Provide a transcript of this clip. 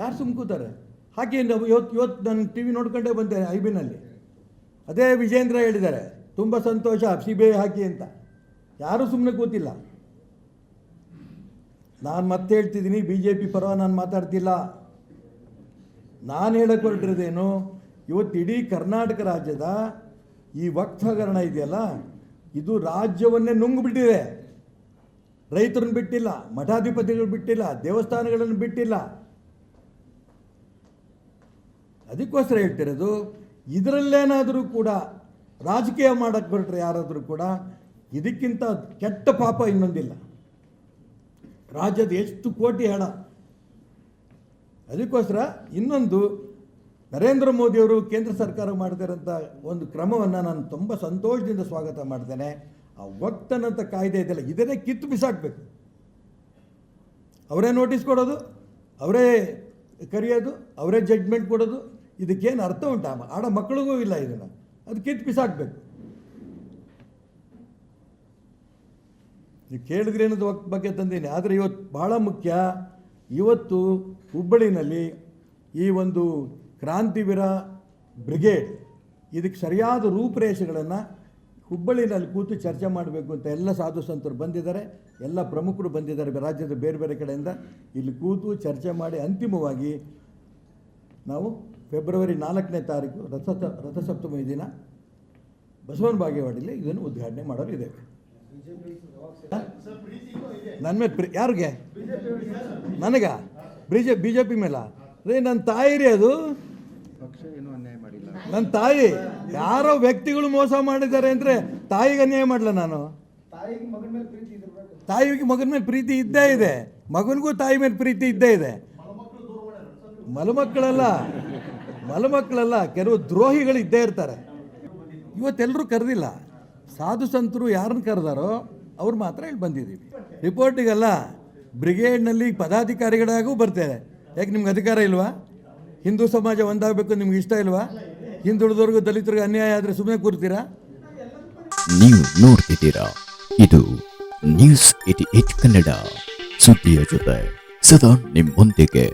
ಯಾರು ಸುಮ್ಕೂತಾರೆ? ಹಾಗೆ ನಾವು ಇವತ್ತು ಇವತ್ತು ನಾನು ಟಿ ವಿ ನೋಡ್ಕೊಂಡೇ ಬಂದೆ ಐ ಬಿನಲ್ಲಿ ಅದೇ ವಿಜೇಂದ್ರ ಹೇಳಿದ್ದಾರೆ, ತುಂಬ ಸಂತೋಷ ಸಿ ಬಿ ಐ ಹಾಕಿ ಅಂತ. ಯಾರೂ ಸುಮ್ಮನೆ ಕೂತಿಲ್ಲ. ನಾನು ಮತ್ತೆ ಹೇಳ್ತಿದ್ದೀನಿ ಬಿ ಜೆ ಪಿ ಪರವಾಗಿ ನಾನು ಮಾತಾಡ್ತಿಲ್ಲ. ನಾನು ಹೇಳಕ್ಕೆ ಹೊರಟಿರೋದೇನು, ಇವತ್ತು ಇಡೀ ಕರ್ನಾಟಕ ರಾಜ್ಯದ ಈ ಹಗರಣ ಇದೆಯಲ್ಲ, ಇದು ರಾಜ್ಯವನ್ನೇ ನುಂಗ್ಬಿಟ್ಟಿದೆ. ರೈತರನ್ನು ಬಿಟ್ಟಿಲ್ಲ, ಮಠಾಧಿಪತಿಗಳು ಬಿಟ್ಟಿಲ್ಲ, ದೇವಸ್ಥಾನಗಳನ್ನು ಬಿಟ್ಟಿಲ್ಲ. ಅದಕ್ಕೋಸ್ಕರ ಹೇಳ್ತಿರೋದು, ಇದರಲ್ಲೇನಾದರೂ ಕೂಡ ರಾಜಕೀಯ ಮಾಡಕ್ಕೆ ಹೊರಟ್ರೆ ಯಾರಾದರೂ ಕೂಡ ಇದಕ್ಕಿಂತ ಕೆಟ್ಟ ಪಾಪ ಇನ್ನೊಂದಿಲ್ಲ. ರಾಜ್ಯದ ಎಷ್ಟು ಕೋಟಿ ಹಣ. ಅದಕ್ಕೋಸ್ಕರ ಇನ್ನೊಂದು ನರೇಂದ್ರ ಮೋದಿಯವರು ಕೇಂದ್ರ ಸರ್ಕಾರ ಮಾಡ್ತಿರೋಂಥ ಒಂದು ಕ್ರಮವನ್ನು ನಾನು ತುಂಬ ಸಂತೋಷದಿಂದ ಸ್ವಾಗತ ಮಾಡ್ತೇನೆ. ಆ ಒಕ್ತನಂಥ ಕಾಯ್ದೆ ಇದೆಯಲ್ಲ ಇದನ್ನೇ ಕಿತ್ತು ಬಿಸಾಕಬೇಕು. ಅವರೇ ನೋಟಿಸ್ ಕೊಡೋದು, ಅವರೇ ಕರೆಯೋದು, ಅವರೇ ಜಡ್ಜ್ಮೆಂಟ್ ಕೊಡೋದು, ಇದಕ್ಕೇನು ಅರ್ಥ ಉಂಟಾ? ಆಡ ಮಕ್ಕಳಿಗೂ ಇಲ್ಲ ಇದನ್ನು. ಅದು ಕಿತ್ತು ಬಿಸಾಕಬೇಕು ನೀವು ಕೇಳಿದ್ರೆ ವಕ್ ಬಗ್ಗೆ ತಂದೀನಿ? ಆದರೆ ಇವತ್ತು ಭಾಳ ಮುಖ್ಯ. ಇವತ್ತು ಹುಬ್ಬಳ್ಳಿನಲ್ಲಿ ಈ ಒಂದು ಕ್ರಾಂತಿವೀರ ಬ್ರಿಗೇಡ್, ಇದಕ್ಕೆ ಸರಿಯಾದ ರೂಪುರೇಷೆಗಳನ್ನು ಹುಬ್ಬಳ್ಳಿನಲ್ಲಿ ಕೂತು ಚರ್ಚೆ ಮಾಡಬೇಕು ಅಂತ ಎಲ್ಲ ಸಾಧು ಸಂತರು ಬಂದಿದ್ದಾರೆ ಎಲ್ಲ ಪ್ರಮುಖರು ಬಂದಿದ್ದಾರೆ ರಾಜ್ಯದ ಬೇರೆ ಬೇರೆ ಕಡೆಯಿಂದ. ಇಲ್ಲಿ ಕೂತು ಚರ್ಚೆ ಮಾಡಿ ಅಂತಿಮವಾಗಿ ನಾವು ಫೆಬ್ರವರಿ ನಾಲ್ಕನೇ ತಾರೀಕು ರಥ ರಥಸಪ್ತಮಿ ದಿನ ಬಸವನ ಬಾಗೇವಾಡಿಲಿ ಇದನ್ನು ಉದ್ಘಾಟನೆ ಮಾಡೋರು ಇದೆ. ನನ್ನ ಮೇಲೆ ಪ್ರಿ ಯಾರಿಗೆ? ನನಗ? B J B J P ಮೇಲ ರೀ ನನ್ನ ತಾಯಿ ರೀ ಅದು ನನ್ನ ತಾಯಿ. ಯಾರೋ ವ್ಯಕ್ತಿಗಳು ಮೋಸ ಮಾಡಿದ್ದಾರೆ ಅಂದರೆ ತಾಯಿಗೆ ಅನ್ಯಾಯ ಮಾಡಲ ನಾನು? ತಾಯಿಗೆ ಮಗನ ಮೇಲೆ ಪ್ರೀತಿ ಇದಿರ್ಬೇಕು ತಾಯಿಗೆ ಮಗನ ಮೇಲೆ ಪ್ರೀತಿ ಇದ್ದೇ ಇದೆ. ಮಗನಿಗೂ ತಾಯಿ ಮೇಲೆ ಪ್ರೀತಿ ಇದ್ದೇ ಇದೆ. ಮಲಮಕ್ಕಳಲ್ಲ. ಮಲಮಕ್ಕಳಲ್ಲ ಕೆಲವು ದ್ರೋಹಿಗಳು ಇದ್ದೇ ಇರ್ತಾರೆ. ಇವತ್ತೆಲ್ಲರೂ ಕರೆದಿಲ್ಲ. ಸಾಧು ಸಂತರು ಯಾರನ್ನ ಕರೆದಾರೋ ಅವ್ರು ಮಾತ್ರ ಇಲ್ಲಿ ಬಂದಿದ್ದೀವಿ. ರಿಪೋರ್ಟಿಗೆಲ್ಲ ಬ್ರಿಗೇಡ್ನಲ್ಲಿ ಪದಾಧಿಕಾರಿಗಳಾಗೂ ಬರ್ತಾರೆ ಯಾಕೆ ನಿಮ್ಗೆ ಅಧಿಕಾರ ಇಲ್ವಾ? ಹಿಂದೂ ಸಮಾಜ ಒಂದಾಗಬೇಕು ನಿಮ್ಗೆ ಇಷ್ಟ ಇಲ್ವಾ? ಹಿಂದುಳಿದವ್ರಿಗೂ ದಲಿತರಿಗೆ ಅನ್ಯಾಯ ಆದರೆ ಸುಮ್ಮನೆ ಕೂರ್ತೀರಾ? ನೀವು ನೋಡ್ತಿದ್ದೀರಾ, ಇದು ನ್ಯೂಸ್ ಏಟಿ ಏಟ್ ಕನ್ನಡ ಸುದ್ದಿಯ ಜೊತೆ. ಸದಾ ನಿಮ್ಮೊಂದಿಗೆ.